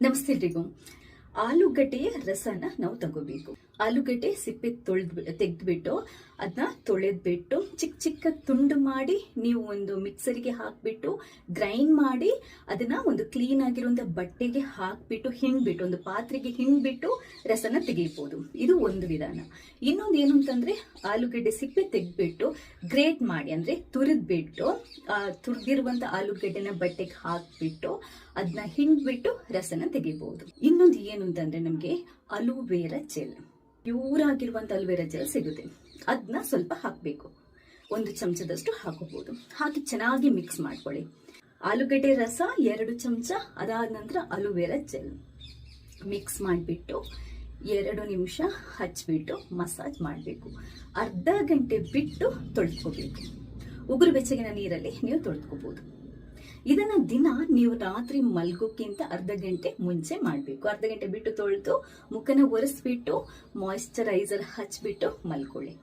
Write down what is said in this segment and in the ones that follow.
ನಮಸ್ತೆ ಎಲ್ರಿಗೂ ಆಲೂಗಡ್ಡೆಯ ರಸನ ನಾವು ತಗೋಬೇಕು. ಆಲೂಗಡ್ಡೆ ಸಿಪ್ಪೆ ತೊಳೆದ್ ತೆಗೆದ್ಬಿಟ್ಟು ಅದನ್ನ ತೊಳೆದ್ಬಿಟ್ಟು ಚಿಕ್ಕ ಚಿಕ್ಕ ತುಂಡು ಮಾಡಿ ನೀವು ಒಂದು ಮಿಕ್ಸರಿಗೆ ಹಾಕ್ಬಿಟ್ಟು ಗ್ರೈಂಡ್ ಮಾಡಿ ಅದನ್ನ ಒಂದು ಕ್ಲೀನ್ ಆಗಿರುವಂತ ಬಟ್ಟೆಗೆ ಹಾಕ್ಬಿಟ್ಟು ಹಿಂಡ್ಬಿಟ್ಟು ಒಂದು ಪಾತ್ರೆಗೆ ಹಿಂಡ್ಬಿಟ್ಟು ರಸನ ತೆಗಿಬಹುದು ಇದು ಒಂದು ವಿಧಾನ. ಇನ್ನೊಂದು ಏನು ಅಂತಂದ್ರೆ ಆಲೂಗಡ್ಡೆ ಸಿಪ್ಪೆ ತೆಗೆದ್ಬಿಟ್ಟು ಗ್ರೇಟ್ ಮಾಡಿ ಅಂದ್ರೆ ತುರಿದ್ಬಿಟ್ಟು ತುರಿದಿರುವಂತ ಆಲೂಗಡ್ಡೆನ ಬಟ್ಟೆಗೆ ಹಾಕ್ಬಿಟ್ಟು ಅದನ್ನ ಹಿಂಡ್ಬಿಟ್ಟು ರಸನ ತೆಗಿಬಹುದು ಇನ್ನೊಂದು ಏನು ಅಂತಂದ್ರೆ ನಮಗೆ ಅಲುವೇರಾ ಜೆಲ್. ಪ್ಯೂರ್ ಆಗಿರುವಂತ ಅಲುವೇರಾ ಜೆಲ್ ಸಿಗುತ್ತೆ. ಅದನ್ನ ಸ್ವಲ್ಪ ಹಾಕಬೇಕು. ಒಂದು ಚಮಚದಷ್ಟು ಹಾಕೋಬಹುದು ಹಾಕಿ ಚೆನ್ನಾಗಿ ಮಿಕ್ಸ್ ಮಾಡ್ಕೊಳ್ಳಿ. ಆಲೂಗಡ್ಡೆ ರಸ ಎರಡು ಚಮಚ, ಅದಾದ ನಂತರ ಅಲುವೇರಾ ಜೆಲ್. ಮಿಕ್ಸ್ ಮಾಡಿಬಿಟ್ಟು ಎರಡು ನಿಮಿಷ ಹಚ್ಚಿಬಿಟ್ಟು ಮಸಾಜ್ ಮಾಡಬೇಕು. ಅರ್ಧ ಗಂಟೆ ಬಿಟ್ಟು ತೊಳೆದ್ಕೋಬೇಕು ಉಗುರು ಬೆಚ್ಚಗಿನ ನೀರಲ್ಲಿ ನೀವು ತೊಳೆದ್ಕೋಬಹುದು ಇದನ್ನ ದಿನ ನೀವು ರಾತ್ರಿ ಮಲ್ಗೋಕ್ಕಿಂತ ಅರ್ಧ ಗಂಟೆ ಮುಂಚೆ ಮಾಡಬೇಕು. ಅರ್ಧ ಗಂಟೆ ಬಿಟ್ಟು ತೊಳೆದು ಮುಖನ ಒರೆಸ್ಬಿಟ್ಟು ಮಾಯಿಶ್ಚರೈಸರ್ ಹಚ್ಚಿಬಿಟ್ಟು ಮಲ್ಕೊಳ್ಳಿ.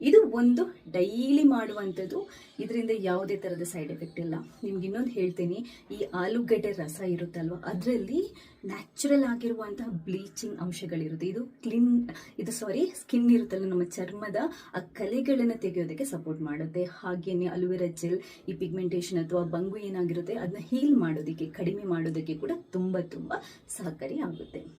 ಇದು ಒಂದು ಡೈಲಿ ಮಾಡುವಂಥದ್ದು. ಇದರಿಂದ ಯಾವುದೇ ಥರದ ಸೈಡ್ ಎಫೆಕ್ಟ್ ಇಲ್ಲ. ನಿಮ್ಗೆ ಇನ್ನೊಂದು ಹೇಳ್ತೀನಿ, ಈ ಆಲೂಗಡ್ಡೆ ರಸ ಇರುತ್ತಲ್ವ, ಅದರಲ್ಲಿ ನ್ಯಾಚುರಲ್ ಆಗಿರುವಂತಹ ಬ್ಲೀಚಿಂಗ್ ಅಂಶಗಳಿರುತ್ತೆ. ಇದು ಕ್ಲೀನ್ ಇದು ಸಾರಿ ಸ್ಕಿನ್ ಇರುತ್ತಲ್ಲ, ನಮ್ಮ ಚರ್ಮದ ಆ ಕಲೆಗಳನ್ನು ತೆಗೆಯೋದಕ್ಕೆ ಸಪೋರ್ಟ್ ಮಾಡುತ್ತೆ. ಹಾಗೇನೆ ಅಲುವೆರಾ ಜೆಲ್ ಈ ಪಿಗ್ಮೆಂಟೇಷನ್ ಅಥವಾ ಬಂಗು ಏನಾಗಿರುತ್ತೆ, ಅದನ್ನ ಹೀಲ್ ಮಾಡೋದಕ್ಕೆ, ಕಡಿಮೆ ಮಾಡೋದಕ್ಕೆ ಕೂಡ ತುಂಬ ತುಂಬ ಸಹಕಾರಿ ಆಗುತ್ತೆ.